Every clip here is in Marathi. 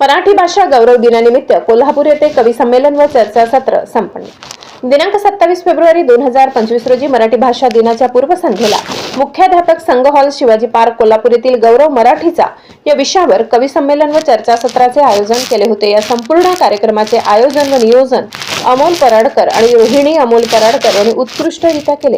मराठी भाषा गौरव दिनानिमित्त कोल्हापूर येथे कवी संमेलन व चर्चासत्र संपन्न. दिनांक सत्तावीस फेब्रुवारी दोन हजार पंचवीस रोजी मराठी भाषा दिनाच्या पूर्वसंध्येला मुख्याध्यापक संघ हॉल शिवाजी पार्क कोल्हापूर येथील गौरव मराठीचा या विषयावर कवी संमेलन व चर्चासत्राचे आयोजन केले होते. या संपूर्ण कार्यक्रमाचे आयोजन व नियोजन अमोल पराडकर आणि रोहिणी अमोल पराडकर यांनी उत्कृष्टरित्या केले.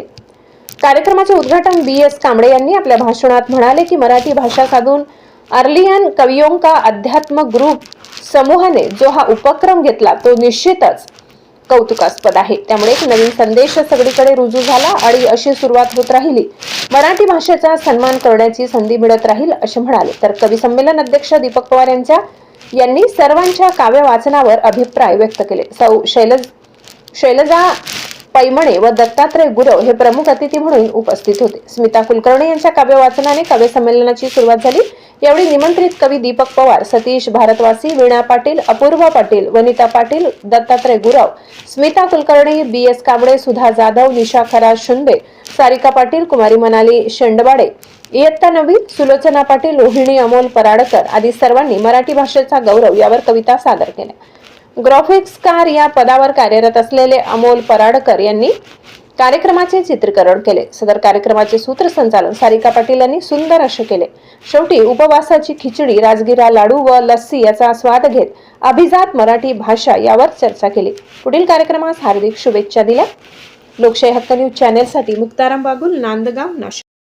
कार्यक्रमाचे उद्घाटन बी एस कांबळे यांनी आपल्या भाषणात म्हणाले की मराठी भाषा साधून अर्लियन कवियों का अध्यात्म ग्रुप समूहाने जो हा उपक्रम घेतला तो निश्चितच कौतुकास्पद आहे. त्यामुळे एक नवीन संदेश सगळीकडे रुजू झाला आणि अशी सुरुवात होत राहिली. मराठी भाषेचा सन्मान करण्याची संधी मिळत राहील असे म्हणाले. तर कवी संमेलन अध्यक्ष दीपक पवार यांच्या यांनी सर्वांच्या काव्य वाचनावर अभिप्राय व्यक्त केले. सौ शैलज शैलजा पैमणे व दत्तात्रय गुरव हे प्रमुख अतिथी म्हणून उपस्थित होते. स्मिता कुलकर्णी यांच्या काव्य वाचनाने काव्य संमेलनाची सुरुवात झाली. यावेळी निमंत्रित कवी दीपक पवार सतीश भारतवासी वीणा पाटील अपूर्वा पाटील वनिता पाटील दत्तात्रय गुरव स्मिता कुलकर्णी बी एस कांबळे सुधा जाधव निशा खराज शुंबे सारिका पाटील कुमारी मनाली शेंडवाडे इयत्ता नवी सुलोचना पाटील रोहिणी अमोल पराडकर आदी सर्वांनी मराठी भाषेचा गौरव यावर कविता सादर केल्या. ग्राफिक्सकार या पदावर कार्यरत असलेले अमोल पराडकर यांनी कार्यक्रमाचे चित्रीकरण केले. सदर कार्यक्रमाचे सूत्रसंचालन सारिका पाटील यांनी सुंदर असे केले. शेवटी उपवासाची खिचडी राजगिरा लाडू व लस्सी याचा स्वाद घेत अभिजात मराठी भाषा यावर चर्चा केली. पुढील कार्यक्रमास हार्दिक शुभेच्छा दिल्या. लोकशाही हक्क न्यूज चॅनेलसाठी मुक्ताराम बागुल नांदगाव नाशिक.